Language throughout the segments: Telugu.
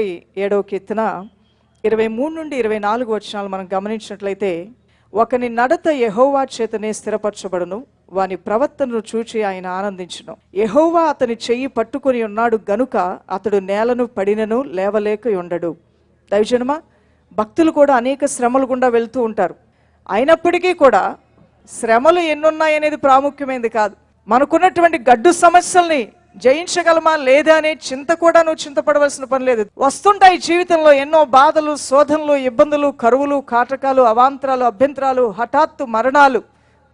ముప్పై ఏడవ కీర్తన ఇరవై మూడు నుండి ఇరవై నాలుగు వచనాలు మనం గమనించినట్లయితే ఒకని నడత యహోవా చేతనే స్థిరపరచబడును వాని ప్రవర్తనను చూచి ఆయన ఆనందించును. యహోవా అతని చెయ్యి పట్టుకొని ఉన్నాడు గనుక అతడు నేలను పడినను లేవలేక ఉండడు. దైవజనమ భక్తులు కూడా అనేక శ్రమలు గుండా వెళ్తూ ఉంటారు. అయినప్పటికీ కూడా శ్రమలు ఎన్నున్నాయనేది ప్రాముఖ్యమైనది కాదు. మనకున్నటువంటి గడ్డు సమస్యల్ని జయించగలమా లేదా అనే చింత కూడా నువ్వు చింతపడవలసిన పని లేదు. వస్తుంటాయి జీవితంలో ఎన్నో బాధలు శోధనలు ఇబ్బందులు కరువులు కాటకాలు అవాంతరాలు అభ్యంతరాలు హఠాత్తు మరణాలు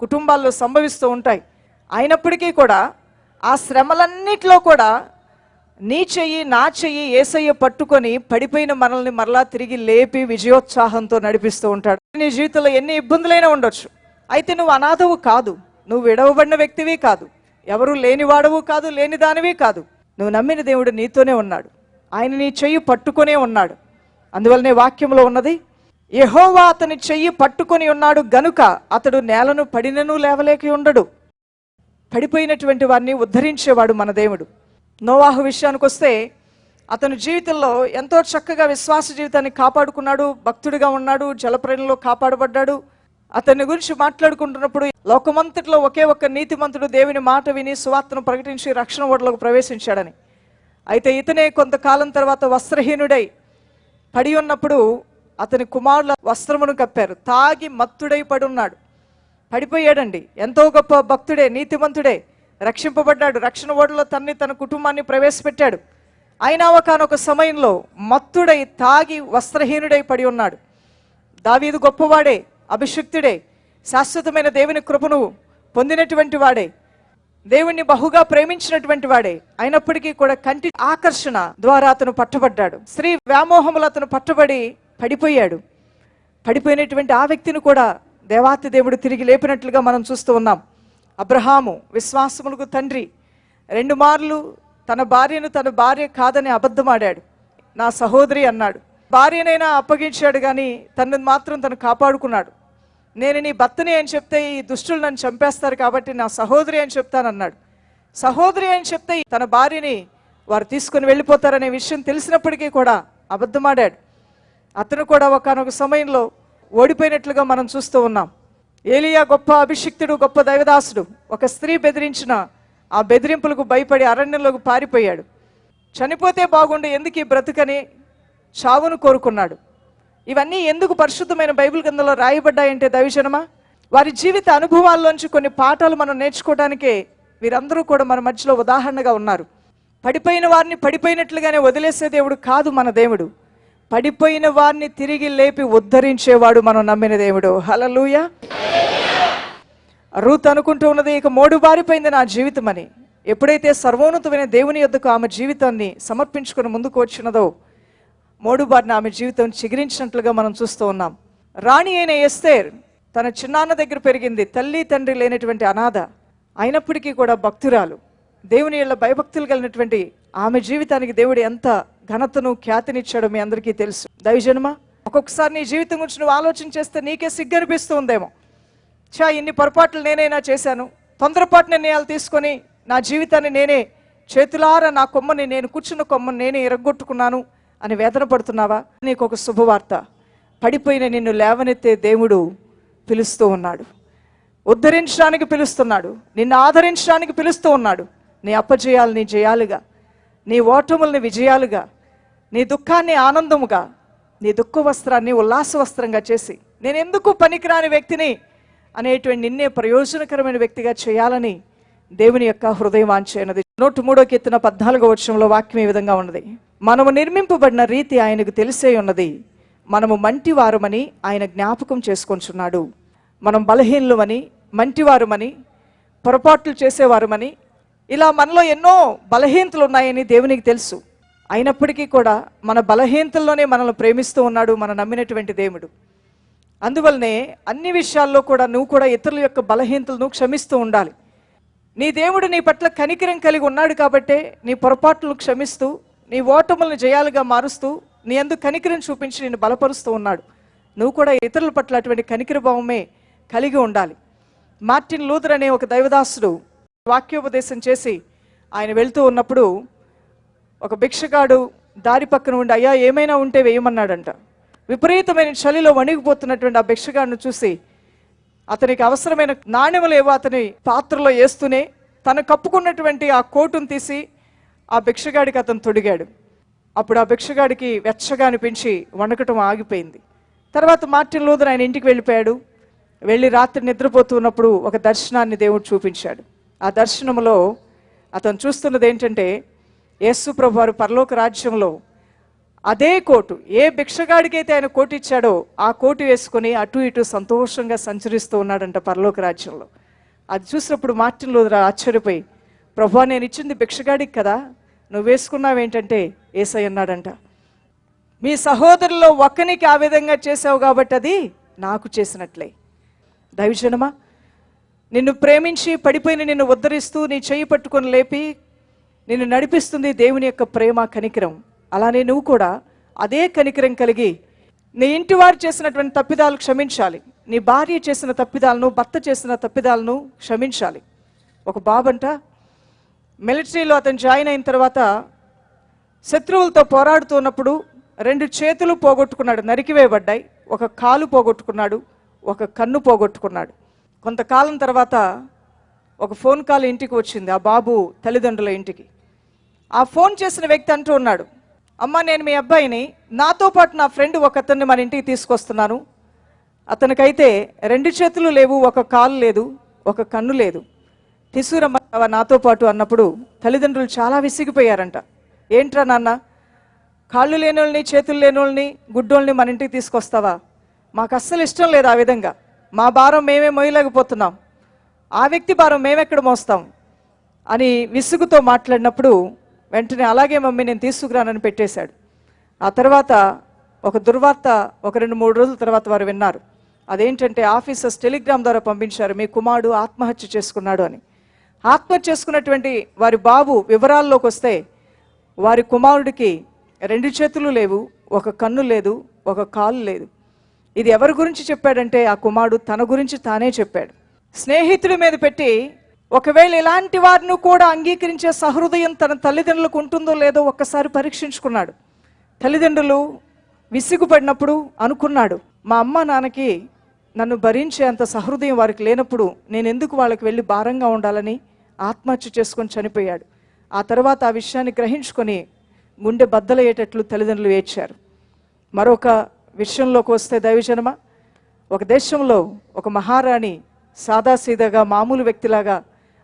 కుటుంబాల్లో సంభవిస్తూ ఉంటాయి. అయినప్పటికీ కూడా ఆ శ్రమలన్నిటిలో కూడా నీ చెయ్యి నా చెయ్యి ఏసయ్య పట్టుకొని పడిపోయిన మనల్ని మరలా తిరిగి లేపి విజయోత్సాహంతో నడిపిస్తూ ఉంటాడు. నీ జీవితంలో ఎన్ని ఇబ్బందులైనా ఉండొచ్చు. అయితే నువ్వు అనాథవు కాదు. నువ్వు విడవబడిన వ్యక్తివి కాదు. ఎవరు లేనివాడవు కాదు లేని దానివి కాదు. నువ్వు నమ్మిన దేవుడు నీతోనే ఉన్నాడు. ఆయన నీ చెయ్యి పట్టుకునే ఉన్నాడు. అందువల్లనే వాక్యంలో ఉన్నది యహోవా అతని చెయ్యి పట్టుకొని ఉన్నాడు గనుక అతడు నేలను పడినను లేవలేక ఉండడు. పడిపోయినటువంటి వారిని ఉద్ధరించేవాడు మన దేవుడు. నోవాహు విషయానికి వస్తే అతని జీవితంలో ఎంతో చక్కగా విశ్వాస జీవితాన్ని కాపాడుకున్నాడు భక్తుడిగా ఉన్నాడు జలప్రేణలో కాపాడబడ్డాడు. అతని గురించి మాట్లాడుకుంటున్నప్పుడు లోకమంతటిలో ఒకే ఒక్క నీతిమంతుడు దేవుని మాట విని సువార్తను ప్రకటించి రక్షణ ఓడలకు ప్రవేశించాడని. అయితే ఇతనే కొంతకాలం తర్వాత వస్త్రహీనుడై పడి ఉన్నప్పుడు అతని కుమారుల వస్త్రమును కప్పారు. తాగి మత్తుడై పడున్నాడు. పడిపోయాడండి. ఎంతో గొప్ప భక్తుడే నీతిమంతుడే రక్షింపబడ్డాడు. రక్షణ ఓడలో తన్ని తన కుటుంబాన్ని ప్రవేశపెట్టాడు. అయినా ఒకనొక సమయంలో మత్తుడై తాగి వస్త్రహీనుడై పడి ఉన్నాడు. దావీదు గొప్పవాడే అభిషిక్తుడే శాశ్వతమైన దేవుని కృపను పొందినటువంటి వాడే దేవుణ్ణి బహుగా ప్రేమించినటువంటి వాడే. అయినప్పటికీ కూడా కంటి ఆకర్షణ ద్వారా అతను పట్టబడ్డాడు. స్త్రీ వ్యామోహములు అతను పట్టబడి పడిపోయాడు. పడిపోయినటువంటి ఆ వ్యక్తిని కూడా దేవాతి దేవుడు తిరిగి లేపినట్లుగా మనం చూస్తూ ఉన్నాం. అబ్రహాము విశ్వాసములకు తండ్రి. రెండు మార్లు తన భార్యను తన భార్య కాదని అబద్ధమాడాడు. నా సహోదరి అన్నాడు. భార్యనైనా అప్పగించాడు కానీ తనను మాత్రం తను కాపాడుకున్నాడు. నేను నీ భర్తని అని చెప్తే ఈ దుష్టులు నన్ను చంపేస్తారు కాబట్టి నా సహోదరి అని చెప్తానన్నాడు. సహోదరి అని చెప్తే తన భార్యని వారు తీసుకుని వెళ్ళిపోతారనే విషయం తెలిసినప్పటికీ కూడా అబద్ధమాడాడు. అతను కూడా ఒకనొక సమయంలో ఓడిపోయినట్లుగా మనం చూస్తూ ఉన్నాం. ఏలియా గొప్ప అభిషిక్తుడు గొప్ప దైవదాసుడు ఒక స్త్రీ బెదిరించిన ఆ బెదిరింపులకు భయపడి అరణ్యంలోకి పారిపోయాడు. చనిపోతే బాగుండు ఎందుకు ఈ బ్రతుకని చావును కోరుకున్నాడు. ఇవన్నీ ఎందుకు పరిశుద్ధమైన బైబిల్ గ్రంథంలో రాయబడ్డాయంటే దైవజనమా? వారి జీవిత అనుభవాల్లోంచి కొన్ని పాఠాలు మనం నేర్చుకోవడానికే వీరందరూ కూడా మన మధ్యలో ఉదాహరణగా ఉన్నారు. పడిపోయిన వారిని పడిపోయినట్లుగానే వదిలేసే దేవుడు కాదు మన దేవుడు. పడిపోయిన వారిని తిరిగి లేపి ఉద్ధరించేవాడు మనం నమ్మిన దేవుడు. హలలుయ రూత్ అనుకుంటూ ఉన్నది ఇక మోడు బారిపోయింది నా జీవితం అని ఎప్పుడైతే సర్వోన్నతమైన దేవుని యొద్దకు ఆమె జీవితాన్ని సమర్పించుకుని ముందుకు వచ్చినదో మోడుబారిన ఆమె జీవితం చిగిరించినట్లుగా మనం చూస్తూ ఉన్నాం. రాణి అయిన ఎస్తేర్ తన చిన్నాన్న దగ్గర పెరిగింది. తల్లి తండ్రి లేనటువంటి అనాథ. అయినప్పటికీ కూడా భక్తురాలు. దేవుని ఇళ్ళ భయభక్తులు కలిగినటువంటి ఆమె జీవితానికి దేవుడు ఎంత ఘనతను ఖ్యాతినిచ్చాడో మీ అందరికీ తెలుసు. దైవజన్మ ఒక్కొక్కసారి నీ జీవితం గురించి నువ్వు ఆలోచన చేస్తే నీకే సిగ్గనిపిస్తూ ఉందేమో. చా ఇన్ని పొరపాట్లు నేనైనా చేశాను. తొందరపాటు నిర్ణయాలు తీసుకొని నా జీవితాన్ని నేనే చేతులారా నా కొమ్మని నేను కూర్చున్న కొమ్మని నేనే ఎరగొట్టుకున్నాను. అని వేదన పడుతున్నావా? నీకు ఒక శుభవార్త. పడిపోయిన నిన్ను లేవనెత్తే దేవుడు పిలుస్తూ ఉన్నాడు. ఉద్ధరించడానికి పిలుస్తున్నాడు. నిన్ను ఆదరించడానికి పిలుస్తూ ఉన్నాడు. నీ అప్పజయాలు నీ జయాలుగా. నీ ఓటముల్ని విజయాలుగా. నీ దుఃఖాన్ని ఆనందముగా. నీ దుఃఖ వస్త్రాన్ని ఉల్లాస వస్త్రంగా చేసి. నేను ఎందుకు పనికిరాని వ్యక్తిని అనేటువంటి నిన్నే ప్రయోజనకరమైన వ్యక్తిగా చేయాలని దేవుని యొక్క హృదయవాంఛ అయినది నూట మూడో కీర్తన పద్నాలుగో వచ్చంలో వాక్యం ఈ విధంగా ఉన్నది. మనము నిర్మింపబడిన రీతి ఆయనకు తెలిసే ఉన్నది. మనము మంటివారమని ఆయన జ్ఞాపకం చేసుకొంచున్నాడు. మనం బలహీనులమని మంటివారమని పొరపాట్లు చేసేవారమని ఇలా మనలో ఎన్నో బలహీనతలు ఉన్నాయని దేవునికి తెలుసు. అయినప్పటికీ కూడా మన బలహీనతల్లోనే మనల్ని ప్రేమిస్తూ ఉన్నాడు మన నమ్మినటువంటి దేవుడు. అందువల్లనే అన్ని విషయాల్లో కూడా నువ్వు కూడా ఇతరుల యొక్క బలహీనతలను క్షమిస్తూ ఉండాలి. నీ దేవుడు నీ పట్ల కనికరం కలిగి ఉన్నాడు కాబట్టే నీ పొరపాట్లను క్షమిస్తూ నీ ఓటములను జయాలుగా మారుస్తూ నీ అందు కనికరం చూపించి నేను బలపరుస్తూ ఉన్నాడు. నువ్వు కూడా ఇతరుల పట్ల అటువంటి కనికర భావమే కలిగి ఉండాలి. మార్టిన్ లూథర్ అనే ఒక దైవదాసుడు వాక్యోపదేశం చేసి ఆయన వెళ్తూ ఉన్నప్పుడు ఒక భిక్షగాడు దారి పక్కన ఉండి అయ్యా ఏమైనా ఉంటే వేయమన్నాడంట. విపరీతమైన చలిలో వణిగిపోతున్నటువంటి ఆ భిక్షగాడిని చూసి అతనికి అవసరమైన నాణ్యములేవో అతని పాత్రలో వేస్తూనే తను కప్పుకున్నటువంటి ఆ కోటును తీసి ఆ భిక్షగాడికి అతను తొడిగాడు. అప్పుడు ఆ భిక్షగాడికి వెచ్చగా అనిపించి వణకటం ఆగిపోయింది. తర్వాత మార్టిన్ లూథర్ ఆయన ఇంటికి వెళ్ళిపోయాడు. వెళ్ళి రాత్రి నిద్రపోతున్నప్పుడు ఒక దర్శనాన్ని దేవుడు చూపించాడు. ఆ దర్శనంలో అతను చూస్తున్నది ఏంటంటే యేసు ప్రభు వారు పరలోక రాజ్యంలో అదే కోటు. ఏ భిక్షగాడికైతే ఆయన కోటు ఇచ్చాడో ఆ కోటు వేసుకుని అటు ఇటు సంతోషంగా సంచరిస్తూ ఉన్నాడంట పరలోక రాజ్యంలో. అది చూసినప్పుడు మార్టిన్ లూథర్ ఆశ్చర్యపోయి ప్రభా నేను ఇచ్చింది భిక్షగాడికి కదా. నువ్వు వేసుకున్నావేంటంటే ఏసై అన్నాడంట. మీ సహోదరులో ఒక్కనికి ఆ విధంగా చేసావు కాబట్టి అది నాకు చేసినట్లే. దైవజనమా నిన్ను ప్రేమించి పడిపోయిన నిన్ను ఉద్ధరిస్తూ నీ చేయి పట్టుకొని లేపి నిన్ను నడిపిస్తుంది దేవుని యొక్క ప్రేమ కనికరం. అలానే నువ్వు కూడా అదే కనికరం కలిగి నీ ఇంటి వారు చేసినటువంటి తప్పిదాలు క్షమించాలి. నీ భార్య చేసిన తప్పిదాలను భర్త చేసిన తప్పిదాలను క్షమించాలి. ఒక బాబంట మిలిటరీలో అతను జాయిన్ అయిన తర్వాత శత్రువులతో పోరాడుతున్నప్పుడు రెండు చేతులు పోగొట్టుకున్నాడు. నరికివేయబడ్డాయి ఒక కాలు పోగొట్టుకున్నాడు. ఒక కన్ను పోగొట్టుకున్నాడు. కొంతకాలం తర్వాత ఒక ఫోన్ కాల్ ఇంటికి వచ్చింది. ఆ బాబు తల్లిదండ్రుల ఇంటికి. ఆ ఫోన్ చేసిన వ్యక్తి అంటూ ఉన్నాడు. అమ్మ నేను మీ అబ్బాయిని. నాతో పాటు నా ఫ్రెండ్ ఒక అతన్ని మన ఇంటికి తీసుకొస్తున్నాను. అతనికైతే రెండు చేతులు లేవు ఒక కాలు లేదు ఒక కన్ను లేదు. తీసుకురమ్మ నాతో పాటు అన్నప్పుడు తల్లిదండ్రులు చాలా విసిగిపోయారంట. ఏంట్రా నాన్న కాళ్ళు లేనోళ్ళని చేతులు లేనోళ్ళని గుడ్డోళ్ళని మన ఇంటికి తీసుకొస్తావా? మాకు అస్సలు ఇష్టం లేదు ఆ విధంగా. మా భారం మేమే మోయలేకపోతున్నాం. ఆ వ్యక్తి భారం మేమెక్కడ మోస్తాం? అని విసుగుతో మాట్లాడినప్పుడు వెంటనే అలాగే మమ్మీ నేను తీసుకురానని పెట్టేశాడు. ఆ తర్వాత ఒక దుర్వార్త ఒక రెండు మూడు రోజుల తర్వాత వారు విన్నారు. అదేంటంటే ఆఫీసర్స్ టెలిగ్రామ్ ద్వారా పంపించారు మీ కుమారుడు ఆత్మహత్య చేసుకున్నాడు అని. ఆత్మహత్య చేసుకున్నటువంటి వారి బాబు వివరాల్లోకి వస్తే వారి కుమారుడికి రెండు చేతులు లేవు ఒక కన్ను లేదు ఒక కాలు లేదు. ఇది ఎవరి గురించి చెప్పాడంటే ఆ కుమారుడు తన గురించి తానే చెప్పాడు. స్నేహితుడి మీద పెట్టి ఒకవేళ ఇలాంటి వారిని కూడా అంగీకరించే సహృదయం తన తల్లిదండ్రులకు ఉంటుందో లేదో ఒక్కసారి పరీక్షించుకున్నాడు. తల్లిదండ్రులు విసిగుపడినప్పుడు అనుకున్నాడు మా అమ్మ నాన్నకి నన్ను భరించే అంత సహృదయం వారికి లేనప్పుడు నేను ఎందుకు వాళ్ళకి వెళ్ళి భారంగా ఉండాలని ఆత్మహత్య చేసుకొని చనిపోయాడు. ఆ తర్వాత ఆ విషయాన్ని గ్రహించుకొని గుండె బద్దలయ్యేటట్లు తల్లిదండ్రులు ఏడ్చారు. మరొక విషయంలోకి వస్తే దైవజనమ ఒక దేశంలో ఒక మహారాణి సాదాసీదాగా మామూలు వ్యక్తిలాగా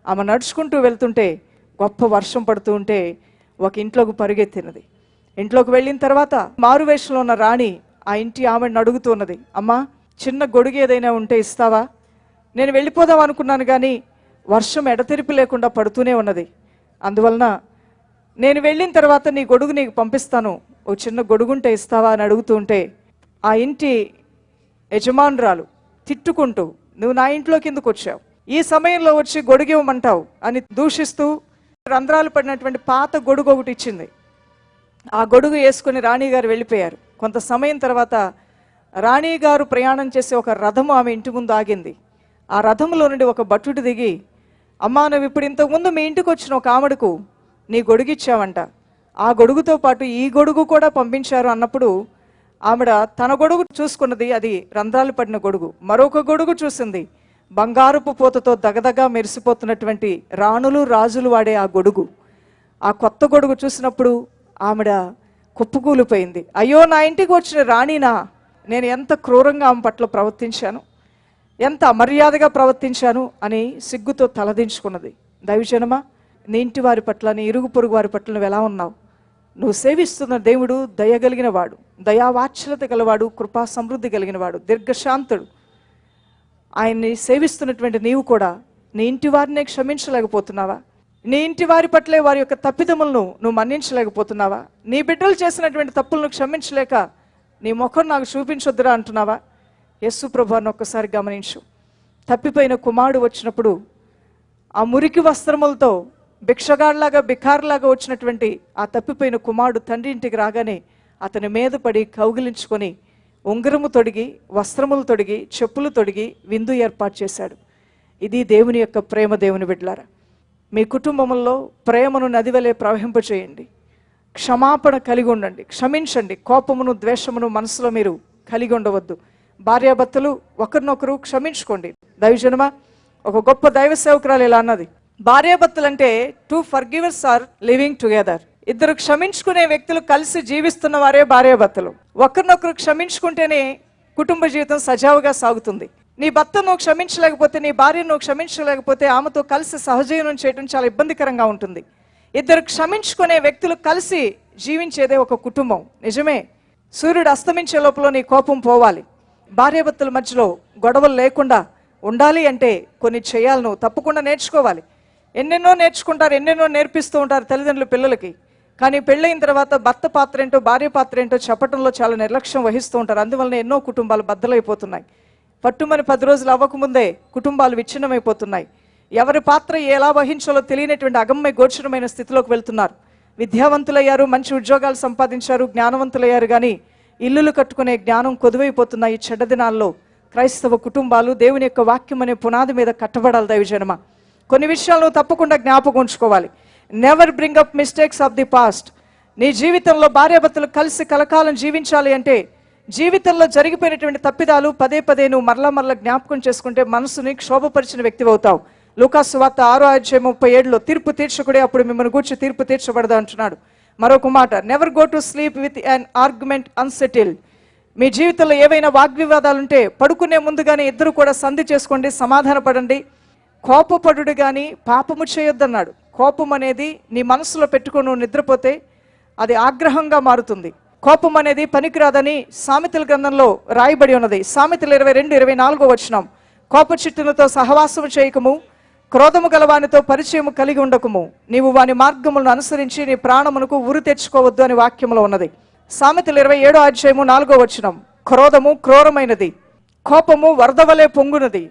ఆమె నడుచుకుంటూ వెళ్తుంటే గొప్ప వర్షం పడుతూ ఉంటే ఒక ఇంట్లోకి పరుగెత్తినది. ఇంట్లోకి వెళ్ళిన తర్వాత మారువేషంలో ఉన్న రాణి ఆ ఇంటి ఆమెను అడుగుతున్నది అమ్మా చిన్న గొడుగు ఏదైనా ఉంటే ఇస్తావా? నేను వెళ్ళిపోదాం అనుకున్నాను కానీ వర్షం ఎడతెరిపి లేకుండా పడుతూనే ఉన్నది. అందువలన నేను వెళ్ళిన తర్వాత నీ గొడుగు నీకు పంపిస్తాను. ఓ చిన్న గొడుగుంటే ఇస్తావా? అని అడుగుతూ ఉంటే ఆ ఇంటి యజమానురాలు తిట్టుకుంటూ నువ్వు నా ఇంట్లో కిందకు వచ్చావు? ఈ సమయంలో వచ్చి గొడుగు ఇవ్వమంటావు అని దూషిస్తూ రంధ్రాలు పడినటువంటి పాత గొడుగు ఒకటి ఇచ్చింది. ఆ గొడుగు వేసుకుని రాణిగారు వెళ్ళిపోయారు. కొంత సమయం తర్వాత రాణిగారు ప్రయాణం చేసే ఒక రథము ఆమె ఇంటి ముందు ఆగింది. ఆ రథంలో నుండి ఒక భటుడు దిగి అమ్మా నువ్వు ఇప్పుడు ఇంతకుముందు మీ ఇంటికి వచ్చిన ఒక ఆమెడకు నీ గొడుగు ఇచ్చావంట. ఆ గొడుగుతో పాటు ఈ గొడుగు కూడా పంపించారు అన్నప్పుడు ఆవిడ తన గొడుగు చూసుకున్నది అది రంధ్రాలు పడిన గొడుగు. మరొక గొడుగు చూసింది. బంగారపు పూతతో దగదగా మెరిసిపోతున్నటువంటి రాణులు రాజులు వాడే ఆ గొడుగు. ఆ కొత్త గొడుగు చూసినప్పుడు ఆవిడ కుప్పకూలిపోయింది. అయ్యో నా ఇంటికి వచ్చిన రాణినా నేను ఎంత క్రూరంగా ఆమె పట్ల ప్రవర్తించాను? ఎంత అమర్యాదగా ప్రవర్తించాను అని సిగ్గుతో తలదించుకున్నది. దైవజనమా నీ ఇంటి వారి పట్ల నీ ఇరుగు పొరుగు వారి పట్ల నువ్వు ఎలా ఉన్నావు? నువ్వు సేవిస్తున్న దేవుడు దయగలిగిన వాడు. దయావాత్సలత గలవాడు కృపా సమృద్ధి కలిగిన వాడు దీర్ఘశాంతుడు. ఆయన్ని సేవిస్తున్నటువంటి నీవు కూడా నీ ఇంటి వారినే క్షమించలేకపోతున్నావా? నీ ఇంటి వారి పట్లే వారి యొక్క తప్పిదములను నువ్వు మన్నించలేకపోతున్నావా? నీ బిడ్డలు చేసినటువంటి తప్పులను క్షమించలేక నీ ముఖం నాకు చూపించొద్దురా అంటున్నావా? యస్సు ప్రభాన్ని ఒక్కసారి గమనించు. తప్పిపోయిన కుమారుడు వచ్చినప్పుడు ఆ మురికి వస్త్రములతో భిక్షగాడిలాగా బికారులాగా వచ్చినటువంటి ఆ తప్పిపోయిన కుమారుడు తండ్రి ఇంటికి రాగానే అతని మీద పడి కౌగిలించుకొని ఉంగరము తొడిగి వస్త్రములు తొడిగి చెప్పులు తొడిగి విందు ఏర్పాటు చేశాడు. ఇది దేవుని యొక్క ప్రేమ దేవుని బిడ్డలారా. మీ కుటుంబంలో ప్రేమను నదివలే ప్రవహింపచేయండి క్షమాపణ కలిగి ఉండండి. క్షమించండి. కోపమును ద్వేషమును మనసులో మీరు కలిగి ఉండవద్దు. భార్యాభర్తలు ఒకరినొకరు క్షమించుకోండి. దైవజనమా ఒక గొప్ప దైవ సేవకురాలు ఇలా అన్నది. భార్యాభర్తలు అంటే two forgivers are living together ఇద్దరు క్షమించుకునే వ్యక్తులు కలిసి జీవిస్తున్న వారే భార్యాభర్తలు. ఒకరినొకరు క్షమించుకుంటేనే కుటుంబ జీవితం సజావుగా సాగుతుంది. నీ భర్త నువ్వు క్షమించలేకపోతే నీ భార్య నువ్వు క్షమించలేకపోతే ఆమెతో కలిసి సహజీవనం చేయడం చాలా ఇబ్బందికరంగా ఉంటుంది. ఇద్దరు క్షమించుకునే వ్యక్తులు కలిసి జీవించేదే ఒక కుటుంబం. నిజమే. సూర్యుడు అస్తమించే లోపల నీ కోపం పోవాలి. భార్యాభర్తల మధ్యలో గొడవలు లేకుండా ఉండాలి అంటే కొన్ని చేయాలి నువ్వు. తప్పకుండా నేర్చుకోవాలి. ఎన్నెన్నో నేర్చుకుంటారు ఎన్నెన్నో నేర్పిస్తూ ఉంటారు తల్లిదండ్రులు పిల్లలకి. కానీ పెళ్ళైన తర్వాత భర్త పాత్ర ఏంటో భార్య పాత్ర ఏంటో చెప్పడంలో చాలా నిర్లక్ష్యం వహిస్తూ ఉంటారు. అందువలన ఎన్నో కుటుంబాలు బద్దలైపోతున్నాయి. పట్టుమని పది రోజులు అవ్వకముందే కుటుంబాలు విచ్ఛిన్నమైపోతున్నాయి. ఎవరి పాత్ర ఎలా వహించాలో తెలియనటువంటి అగమ్య గోచరమైన స్థితిలోకి వెళ్తున్నారు. విద్యావంతులయ్యారు మంచి ఉద్యోగాలు సంపాదించారు జ్ఞానవంతులయ్యారు కానీ ఇల్లులు కట్టుకునే జ్ఞానం కొదువైపోతున్నాయి చెడ్డ దినాల్లో. క్రైస్తవ కుటుంబాలు దేవుని యొక్క వాక్యం అనే పునాది మీద కట్టబడాలి దైవజనమ. కొన్ని విషయాలను తప్పకుండా జ్ఞాపకం ఉంచుకోవాలి. Never bring up mistakes of the past నీ జీవితంలో భార్యాభర్తలు కలిసి కలకాలం జీవించాలి అంటే జీవితంలో జరిగిపోయినటువంటి తప్పిదాలు పదే పదే నువ్వు మరలా మరలా జ్ఞాపకం చేసుకుంటే మనసుని క్షోభపరిచిన వ్యక్తి అవుతావు. లూకాసు వార్త ఆరో అధ్యాయం ముప్పై ఏడులో తీర్పు తీర్చకుడే అప్పుడు మిమ్మల్ని కూర్చి తీర్పు తీర్చబడదా అంటున్నాడు. మరొక మాట never go to sleep with an argument unsettled మీ జీవితంలో ఏవైనా వాగ్వివాదాలుంటే పడుకునే ముందుగానే ఇద్దరు కూడా సంధి చేసుకోండి సమాధాన పడండి కోపపడుడు కానీ పాపము చేయొద్దన్నాడు. కోపం అనేది నీ మనసులో పెట్టుకుని నువ్వు నిద్రపోతే అది ఆగ్రహంగా మారుతుంది. కోపం అనేది పనికిరాదని సామెతల గ్రంథంలో రాయబడి ఉన్నది. సామెతలు ఇరవై రెండు ఇరవై నాలుగో వచ్చినాం కోప చిట్టులతో సహవాసము చేయకము క్రోధము గలవానితో పరిచయము కలిగి ఉండకము. నీవు వాని మార్గములను అనుసరించి నీ ప్రాణమునకు ఉరి తెచ్చుకోవద్దు అని వాక్యములో ఉన్నది. సామెతలు ఇరవై ఏడో అధ్యాయము నాలుగో వచనం. క్రోధము క్రూరమైనది. కోపము వరద వలె పొంగునది.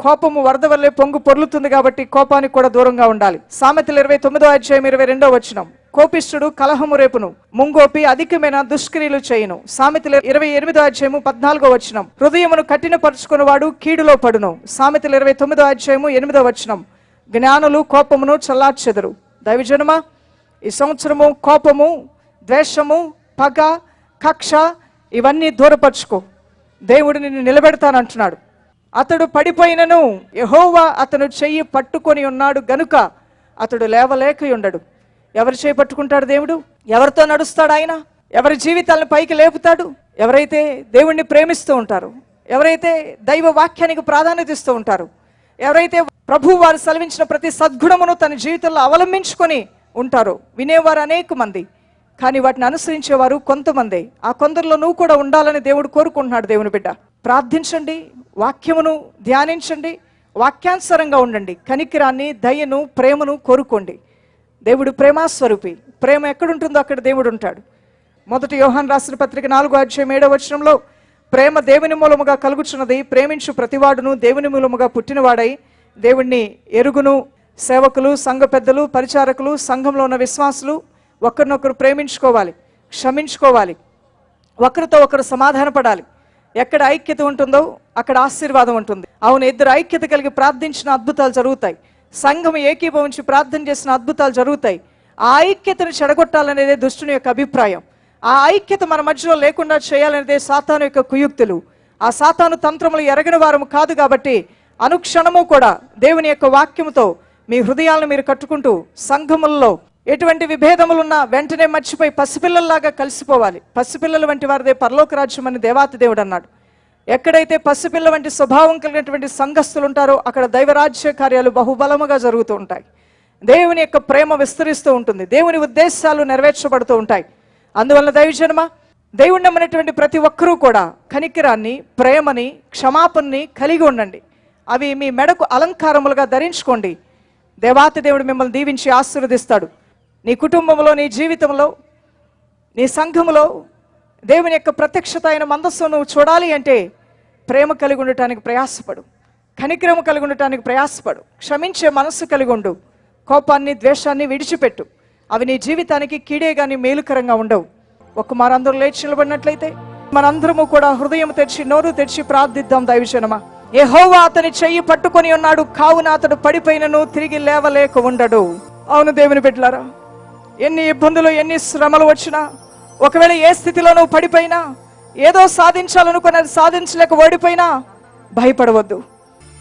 కోపము వరద వల్లే పొంగు పొర్లుతుంది కాబట్టి కోపానికి కూడా దూరంగా ఉండాలి. సామెతలు ఇరవై తొమ్మిదో అధ్యాయం ఇరవై రెండో వచనం. కోపిష్ఠుడు కలహము రేపును ముంగోపి అధికమైన దుష్క్రియలు చేయును. సామెతలు ఇరవై ఎనిమిదో అధ్యాయము పద్నాలుగో వచనం. హృదయమును కఠినపరుచుకున్నవాడు కీడులో పడును. సామెతలు ఇరవై తొమ్మిదో అధ్యాయము ఎనిమిదో వచనం. జ్ఞానులు కోపమును చల్లార్చెదరు. దైవజనమా ఈ సంవత్సరము కోపము ద్వేషము పగ కక్ష ఇవన్నీ దూరపరుచుకో. దేవుడు నిన్ను నిలబెడతానంటున్నాడు. అతడు పడిపోయినను యహోవా అతను చెయ్యి పట్టుకొని ఉన్నాడు గనుక అతడు లేవలేక ఉండడు ఎవరు చేయి పట్టుకుంటాడు దేవుడు? ఎవరితో నడుస్తాడు ఆయన? ఎవరి జీవితాలను పైకి లేపుతాడు? ఎవరైతే దేవుణ్ణి ప్రేమిస్తూ ఉంటారు? ఎవరైతే దైవ వాక్యానికి ప్రాధాన్యత ఇస్తూ ఉంటారు? ఎవరైతే ప్రభు వారు సెలవించిన ప్రతి సద్గుణమును తన జీవితంలో అవలంబించుకొని ఉంటారో? వినేవారు అనేక మంది. కానీ వాటిని అనుసరించేవారు కొంతమంది. ఆ కొందరిలో నువ్వు కూడా ఉండాలని దేవుడు కోరుకుంటున్నాడు దేవుని బిడ్డ. ప్రార్థించండి వాక్యమును ధ్యానించండి వాక్యానుసరంగా ఉండండి. కనికిరాన్ని దయను ప్రేమను కోరుకోండి. దేవుడు ప్రేమాస్వరూపి. ప్రేమ ఎక్కడుంటుందో అక్కడ దేవుడు ఉంటాడు. మొదటి యోహాన్ రాసిన పత్రిక నాలుగో అధ్యాయం ఏడవ వచనంలో ప్రేమ దేవుని మూలముగా కలుగుచున్నది ప్రేమించు ప్రతివాడును దేవుని మూలముగా పుట్టినవాడై దేవుణ్ణి ఎరుగును సేవకులు సంఘ పెద్దలు పరిచారకులు సంఘంలో ఉన్న విశ్వాసులు ఒకరినొకరు ప్రేమించుకోవాలి క్షమించుకోవాలి. ఒకరితో ఒకరు సమాధానపడాలి. ఎక్కడ ఐక్యత ఉంటుందో అక్కడ ఆశీర్వాదం ఉంటుంది. అవును ఇద్దరు ఐక్యత కలిగి ప్రార్థించిన అద్భుతాలు జరుగుతాయి. సంఘం ఏకీభవించి ప్రార్థన చేసిన అద్భుతాలు జరుగుతాయి. ఆ ఐక్యతను చెడగొట్టాలనేదే దుష్టుని యొక్క అభిప్రాయం. ఆ ఐక్యత మన మధ్యలో లేకుండా చేయాలనేదే సాతాను యొక్క కుయుక్తులు. ఆ సాతాను తంత్రములు ఎరగని వారము కాదు కాబట్టి అనుక్షణము కూడా దేవుని యొక్క వాక్యముతో మీ హృదయాలను మీరు కట్టుకుంటూ సంఘములలో ఎటువంటి విభేదములున్నా వెంటనే మర్చిపోయి పసిపిల్లల్లాగా కలిసిపోవాలి. పసిపిల్లల వంటి వారిదే పరలోక రాజ్యం అని దేవాతి దేవుడు అన్నాడు. ఎక్కడైతే పసిపిల్ల వంటి స్వభావం కలిగినటువంటి సంఘస్థులు ఉంటారో అక్కడ దైవరాజ్య కార్యాలు బహుబలముగా జరుగుతూ ఉంటాయి. దేవుని యొక్క ప్రేమ విస్తరిస్తూ ఉంటుంది. దేవుని ఉద్దేశాలు నెరవేర్చబడుతూ ఉంటాయి. అందువల్ల దైవజనమ దేవుణ్ణి నమ్మినటువంటి ప్రతి ఒక్కరూ కూడా కనికిరాన్ని ప్రేమని క్షమాపణని కలిగి ఉండండి. అవి మీ మెడకు అలంకారములుగా ధరించుకోండి. దేవాతి దేవుడు మిమ్మల్ని దీవించి ఆశీర్వదిస్తాడు. నీ కుటుంబంలో నీ జీవితంలో నీ సంఘములో దేవుని యొక్క ప్రత్యక్షత అయిన మందస్సును నువ్వు చూడాలి అంటే ప్రేమ కలిగి ఉండటానికి ప్రయాసపడు. కనిక్రమ కలిగి ఉండటానికి ప్రయాసపడు. క్షమించే మనస్సు కలిగి ఉండు. కోపాన్ని ద్వేషాన్ని విడిచిపెట్టు. అవి నీ జీవితానికి కీడే గాని మేలుకరంగా ఉండవు. ఒక మనందరూ లేచి నిలబడినట్లయితే మనందరము కూడా హృదయం తెరిచి నోరు తెరిచి ప్రార్థిద్దాం దైవజనమా. ఏహోవా అతని చెయ్యి పట్టుకొని ఉన్నాడు. కావున అతడు పడిపోయినను తిరిగి లేవలేక ఉండడు. అవును దేవుని బిడ్డలారా ఎన్ని ఇబ్బందులు ఎన్ని శ్రమలు వచ్చినా ఒకవేళ ఏ స్థితిలో నువ్వు పడిపోయినా ఏదో సాధించాలనుకున్నది సాధించలేక ఓడిపోయినా భయపడవద్దు.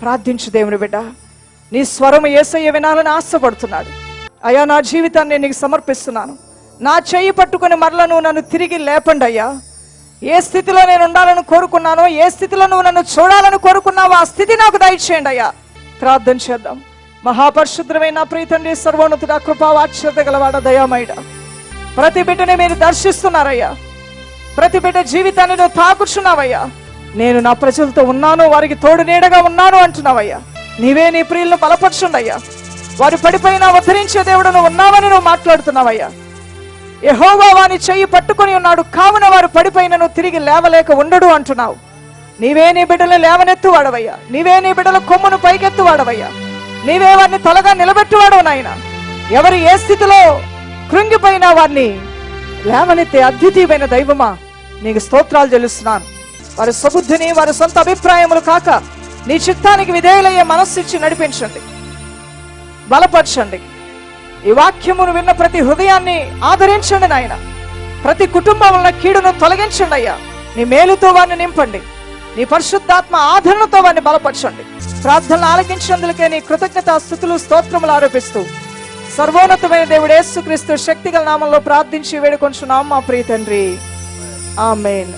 ప్రార్థించు దేవుని బిడ్డ. నీ స్వరం ఏసయ్య వినాలని ఆశపడుతున్నాడు. అయ్యా నా జీవితాన్ని నీకు సమర్పిస్తున్నాను. నా చెయ్యి పట్టుకుని మరల నువ్వు నన్ను తిరిగి లేపండి అయ్యా. ఏ స్థితిలో నేను ఉండాలని కోరుకున్నానో ఏ స్థితిలో నువ్వు నన్ను చూడాలని కోరుకున్నావో ఆ స్థితి నాకు దయచేయండి అయ్యా. ప్రార్థన చేద్దాం. మహాపరిశుద్రమైన నా ప్రీతండి సర్వోన్నతుడ కృపావాచ్యత గలవాడ దయామయుడ. ప్రతి బిడ్డని మీరు దర్శిస్తున్నారయ్యా. ప్రతి బిడ్డ జీవితాన్ని నువ్వు తాకుచున్నావయ్యా. నేను నా ప్రజలతో ఉన్నాను వారికి తోడు నీడగా ఉన్నాను అంటున్నావయ్యా. నీవే నీ ప్రియులను బలపరచుండయ్యా. వారి పడిపోయినా ఉద్ధరించే దేవుడు నువ్వు ఉన్నావని నువ్వు మాట్లాడుతున్నావయ్యా. యహోవా వాని చెయ్యి పట్టుకొని ఉన్నాడు కావున వారు పడిపోయినను తిరిగి లేవలేక ఉండడు అంటున్నావు. నీవే నీ బిడ్డలు లేవనెత్తు వాడవయ్యా నీవే నీ బిడ్డల కొమ్మును పైకెత్తు వాడవయ్యా నీవే వారిని తలగా నిలబెట్టువాడు నాయన. ఎవరు ఏ స్థితిలో కృంగిపోయినా వారిని లేవనెత్తే అద్వితీయమైన దైవమా. నీకు స్తోత్రాలు చెల్లిస్తున్నాను. వారి సబుద్ధిని వారి సొంత అభిప్రాయములు కాక నీ చిత్తానికి విధేయులయ్యే మనస్సు ఇచ్చి నడిపించండి. బలపరచండి. ఈ వాక్యమును విన్న ప్రతి హృదయాన్ని ఆదరించండి నాయన. ప్రతి కుటుంబం ఉన్న కీడును తొలగించండి అయ్యా. నీ మేలుతో వారిని నింపండి. నీ పరిశుద్ధాత్మ ఆదరణతో వారిని బలపరచండి. ప్రార్థనలు ఆలకించినందుకే నీ కృతజ్ఞత స్థుతులు స్తోత్రములు ఆరోపిస్తూ సర్వోన్నతమైన దేవుడు యేసుక్రీస్తు శక్తిగల నామంలో ప్రార్థించి వేడుకొంచున్నాం మా ప్రియ తండ్రి. ఆమెన్.